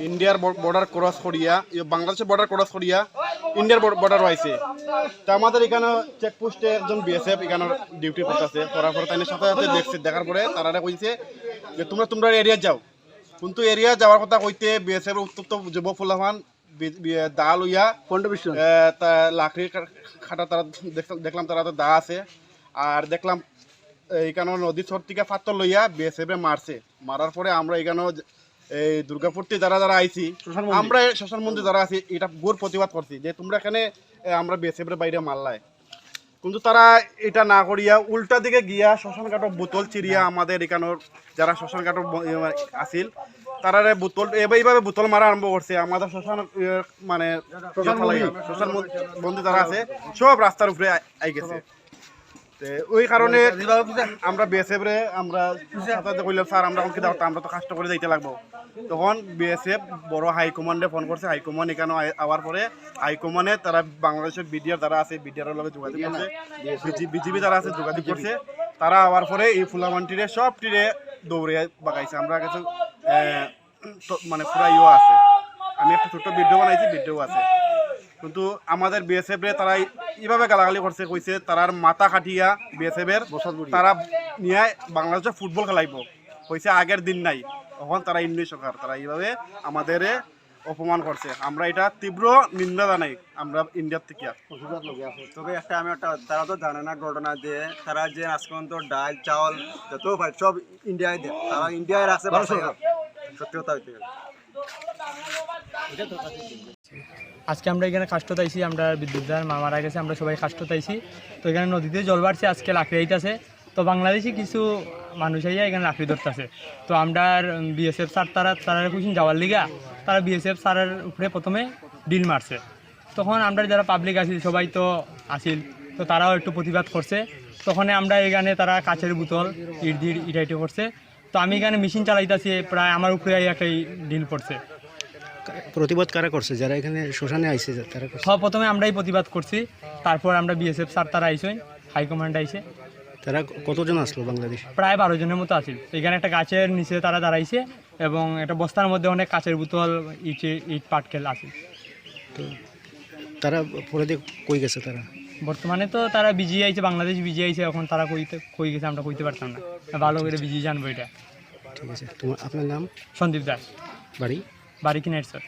ইন্ডিয়ার border cross করিয়া ইয়ে বাংলাদেশের বর্ডার ক্রস করিয়া ইন্ডিয়ার বর্ডার হয়েছে তা আমাদের এখানে চেকপোস্টে একজন বিএসএফ এখানে ডিউটি করতেছে করার পরে তাই সাথে সাথে দেখছে দেখার পরে তারা কইছে যে তোমরা তোমরা এরিয়া যাও। কিন্তু এরিয়া যাওয়ার কথা কইতে বিএসএফ উত্তপ্ত যুব ফুলামান দা লইয়া লাকড়ির খাটা তারা দেখ- দেখলাম তারা তো দা আছে। আর দেখলাম এইখানে নদী চর থেকে লইয়া বিএসএফ মারছে। মারার পরে আমরা এখানে এই দুর্গাপুরতে যারা যারা আইছি আমরা শ্মশান মন্দির যারা আছি এটা গোর প্রতিবাদ করছি যে তোমরা এখানে আমরা এর বাইরে মারলাই কিন্তু তারা এটা না করিয়া উল্টা দিকে গিয়া শ্মশান ঘাটর বোতল চিরিয়া আমাদের এখানোর যারা শ্মশান ব- ইয়ে আছিল তারা বোতল এইভাবে বোতল মারা আরম্ভ করছে। আমাদের শ্মশান ইয়ে, মানে শ্মশান। বন্ধু যারা আছে সব রাস্তার উপরে আই- গেছে। ওই কারণে আমরা বিএসএফ রে আমরা কইলাম স্যার আমরা কি দাও আমরা তো কষ্ট করে যাইতে লাগবো। তখন বিএসএফ বড় হাইকমান্ডে ফোন করছে। হাইকমান্ড এখানে আওয়ার পরে হাইকমান্ডে তারা বাংলাদেশের বিডিআর যারা আছে বিডিআর লগে যোগাযোগ করছে। বিজিবি যারা আছে যোগাযোগ করছে। তারা আওয়ার পরে এই ফুলামানটিরে সব টিরে দৌড়ে বাগাইছে। আমরা কাছে মানে পুরা ইয়ে আছে। আমি একটা ছোট্ট ভিডিও বানাইছি ভিডিও আছে। কিন্তু আমাদের বিএসএফ রে তারা এইভাবে গালাগালি করছে কইছে তারার মাথা কাটিয়া বিএসএফ এর তারা নিয়ে বাংলাদেশে ফুটবল খেলাইব। কইছে আগের দিন নাই তখন তারা ইন্ডিয়া সরকার তারা এইভাবে আমাদের অপমান করছে। আমরা এটা তীব্র নিন্দা জানাই আমরা ইন্ডিয়ার থেকে। তবে একটা আমি একটা তারা তো জানে না ঘটনা যে তারা যে আজ পর্যন্ত ডাল চাউল যত পাই সব ইন্ডিয়ায় দেয় তারা ইন্ডিয়ায় রাখছে সত্যি কথা হইতে গেলে আজকে আমরা এখানে কাষ্ট তাইছি, আমরা বিদ্যুৎদার মা মারা গেছে, আমরা সবাই কাষ্ট তাইছি। তো এখানে নদীতে জল বাড়ছে, আজকে লাকড়ি আইতাছে। তো বাংলাদেশি কিছু মানুষ আইয়া এখানে লাকড়ি ধরতেছে। তো আমরা বিএসএফ স্যার তারা তারা কুছিন যাওয়ার লিগা, তারা বিএসএফ স্যারের উপরে প্রথমে ডিল মারছে। তখন আমরা যারা পাবলিক আছি, সবাই তো আসিল তো তারাও একটু প্রতিবাদ করছে। তখন আমরা এখানে তারা কাচের বোতল, ইট দিয়ে ইটা ইটা করছে। তো আমি এখানে মেশিন চালাইতেছি, প্রায় আমার উপরে একটা ডিল পড়ছে প্রতিবাদ কারা করছে যারা এখানে শ্মশানে আইছে তারা করছে। সব প্রথমে আমরাই প্রতিবাদ করছি তারপর আমরা বিএসএফ স্যার তারা আইসেন হাইকমান্ড আইসে। তারা কতজন আসলো বাংলাদেশ? প্রায় বারো জনের মতো আছে। এখানে একটা গাছের নিচে তারা দাঁড়াইছে এবং একটা বস্তার মধ্যে অনেক কাচের বোতল ইট ইট পাটকেল আছে। তো তারা পরে দিয়ে কই গেছে তারা? বর্তমানে তো তারা বিজি আইছে বাংলাদেশ বিজি আইছে এখন তারা কইতে কই গেছে আমরা কইতে পারতাম না। ভালো করে বিজি জানব এটা। ঠিক আছে। তোমার আপনার নাম? সন্দীপ দাস। বাড়ি? বাড়ি কিনার স্যার